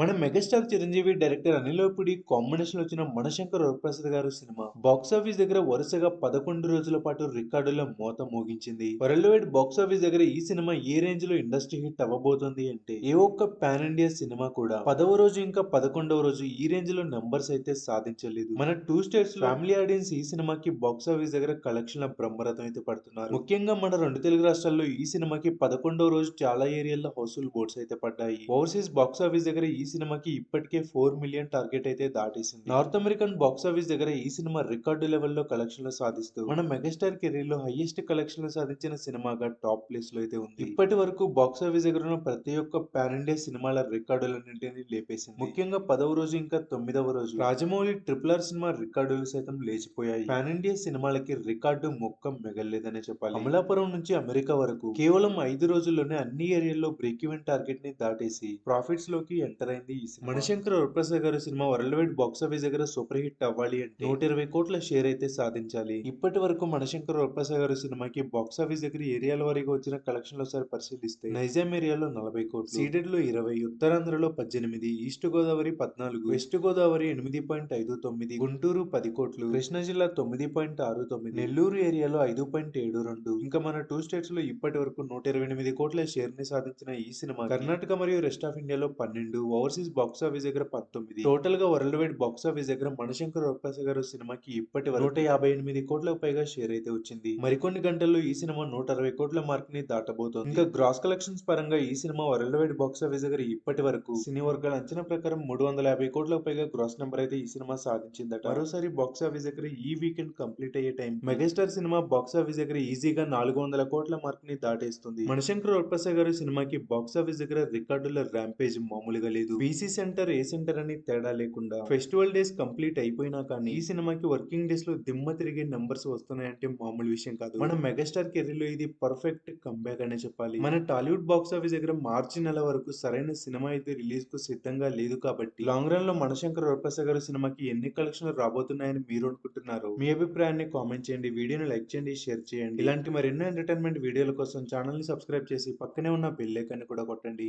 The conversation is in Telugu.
మన megastar Chiranjeevi director Anil combination వచ్చిన మనశంకర్ వరప్రసాద్ గారు సినిమా. బాక్స్ ఆఫీస్ దగ్గర వరుసగా పదకొండు రోజుల పాటు రికార్డుల మోత మోగించింది. వరల్డ్ వైడ్ బాక్స్ ఆఫీస్ దగ్గర ఈ సినిమా ఏ రేంజ్లో ఇండస్ట్రీ హిట్ అవ్వబోతోంది అంటే ఏ ఒక్క పాన్ ఇండియా సినిమా కూడా పదవ రోజు ఇంకా పదకొండవ రోజు ఈ రేంజ్లో నెంబర్స్ అయితే సాధించలేదు. మన టూ స్టేట్స్ ఫ్యామిలీ ఆడియన్స్ ఈ సినిమాకి బాక్స్ ఆఫీస్ దగ్గర కలెక్షన్ల బ్రహ్మరథం అయితే పడుతున్నారు. ముఖ్యంగా మన రెండు తెలుగు రాష్ట్రాల్లో ఈ సినిమాకి పదకొండవ రోజు చాలా ఏరియాల్లో హౌస్ఫుల్ బోర్డ్స్ అయితే పడ్డాయి. ఓవర్సీస్ బాక్స్ ఆఫీస్ దగ్గర ఈ సినిమాకి ఇప్పటికే ఫోర్ మిలియన్ టార్గెట్ అయితే దాటేసింది. నార్త్ అమెరికన్ బాక్స్ ఆఫీస్ దగ్గర ఈ సినిమా రికార్డు లెవెల్లో కలెక్షన్లు సాధిస్తూ మన మెగాస్టార్ కెరీర్లో హైయెస్ట్ కలెక్షన్లు సాధించిన సినిమాగా టాప్ ప్లేస్లో అయితే ఉంది. ఇప్పటి వరకు బాక్స్ ఆఫీస్ దగ్గర ఉన్న ప్రతి ఒక్క పాన్ ఇండియా సినిమాల రికార్డులన్నింటినీ లేపేసింది. ముఖ్యంగా పదవ రోజు ఇంకా తొమ్మిదవ రోజు. రాజమౌళి ట్రిపుల్ ఆర్ సినిమా రికార్డులు సైతం లేచిపోయాయి. పాన్ ఇండియా సినిమాలకి రికార్డు మొక్క మిగలేదనే చెప్పాలి. అమలాపురం నుంచి అమెరికా వరకు కేవలం ఐదు రోజుల్లోనే అన్ని ఏరియాల్లో బ్రేక్ ఈవెన్ టార్గెట్ని దాటేసి ప్రాఫిట్స్లోకి ఎంటర్ అయింది ఈ సినిమా. మణిశంకర్ వరప్రసాద్ గారి cinema world wide box office దగ్గర సూపర్ హిట్ అవ్వాలి అంటే నూట ఇరవై కోట్ల షేర్ అయితే సాధించాలి. ఇప్పటి వరకు మణిశంకర్ వరప్రసాద్ గారి సినిమాకి బాక్స్ ఆఫీస్ దగ్గర ఏరియాల వారీగా వచ్చిన కలెక్షన్లు ఒకసారి పరిశీలిస్తే నైజాం ఏరియాలో నలభై కోట్లు సీడెడ్లో ఇరవై ఉత్తరాంధ్రలో పద్దెనిమిది ఈస్ట్ గోదావరి పద్నాలుగు వెస్ట్ గోదావరి ఎనిమిది పాయింట్ ఐదు తొమ్మిది గుంటూరు పది కోట్లు కృష్ణా జిల్లా తొమ్మిది పాయింట్ ఆరు తొమ్మిది నెల్లూరు ఏరియాలో ఐదు పాయింట్ ఏడు రెండు. ఇంకా మన టూ స్టేట్స్లో ఇప్పటి వరకు నూట ఇరవై ఎనిమిది కోట్ల షేర్ని సాధించిన ఈ సినిమా కర్ణాటక మరియు రెస్ట్ ఆఫ్ ఇండియాలో పన్నెండు ఓవర్సీస్ బాక్స్ ఆఫీస్ దగ్గర పంతొమ్మిది టోటల్గా వరల్డ్ వైడ్ బాక్స్ ఆఫీస్ దగ్గర మణిశంకర్ వరప్రసాద్ గారు సినిమాకి ఇప్పటి వరకు నూట యాభై ఎనిమిది కోట్లకు పైగా షేర్ అయితే వచ్చింది. మరికొన్ని గంటల్లో ఈ సినిమా నూట అరవై కోట్ల మార్క్ని దాటబోతోంది. ఇంకా గ్రాస్ కలెక్షన్స్ పరంగా ఈ cinema world wide box office దగ్గర ఇప్పటి వరకు సినీ వర్గాల అంచనా ప్రకారం మూడు వందల యాభై కోట్లకు పైగా గ్రాస్ నెంబర్ అయితే ఈ సినిమా సాధించిందట. మరోసారి బాక్స్ ఆఫీస్ దగ్గర ఈ వీకెండ్ కంప్లీట్ అయ్యే time. Megastar cinema box office దగ్గర ఈజీగా నాలుగు వందల కోట్ల మార్క్ని దాటేస్తుంది. మణిశంకర్ వరప్రసాద్ గారి సినిమాకి బాక్స్ ఆఫీస్ దగ్గర రికార్డుల ర్యాంపేజ్ మామూలుగా లేదు. బీసీ సెంటర్ ఏ సెంటర్ అని తేడా లేకుండా ఫెస్టివల్ డేస్ కంప్లీట్ అయిపోయినా కానీ ఈ సినిమాకి వర్కింగ్ డేస్లో దిమ్మ తిరిగే నంబర్స్ వస్తున్నాయంటే మామూలు విషయం కాదు. మన మెగాస్టార్ కెరీర్లో ఇది పర్ఫెక్ట్ కంబ్యాక్ అనే చెప్పాలి. మన టాలీవుడ్ బాక్స్ ఆఫీస్ దగ్గర మార్చి నెల వరకు సరైన సినిమా అయితే రిలీజ్కు సిద్ధంగా లేదు కాబట్టి లాంగ్ రన్లో మనశంకర్ వరప్రసాద్ గారు సినిమాకి ఎన్ని కలెక్షన్లు రాబోతున్నాయని మీరు అనుకుంటున్నారు మీ అభిప్రాయాన్ని కామెంట్ చేయండి. వీడియోని లైక్ చేయండి షేర్ చేయండి. ఇలాంటి మరెన్నో ఎంటర్టైన్మెంట్ వీడియోల కోసం ఛానల్ని సబ్స్క్రైబ్ చేసి పక్కనే ఉన్న బెల్ ఐకాన్ కూడా కొట్టండి.